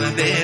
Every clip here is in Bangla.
than a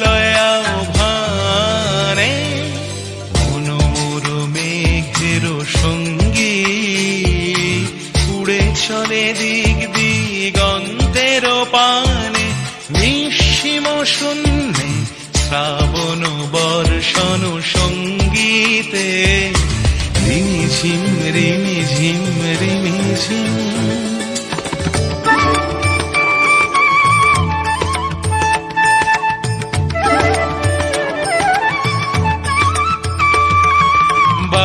প্রলয় আহ্বানে মনোমর মেঘের সঙ্গী। চলে দিক দিগন্তের পানে, নিঃসীম শূন্যে শ্রাবণ বর্ষণ সঙ্গীতে। রিমিঝিম রিমিঝিম রিমিঝিম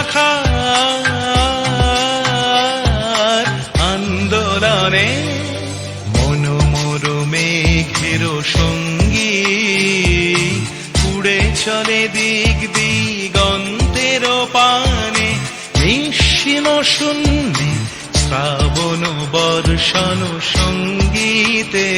ক্ষুব্ধ শাখা আন্দোলনে মনোমোর মেঘের সঙ্গী। উড়ে চলে দিক দিগন্তের পানে। নিঃসীম শূন্যে শ্রাবণ বর্ষণ সঙ্গীতে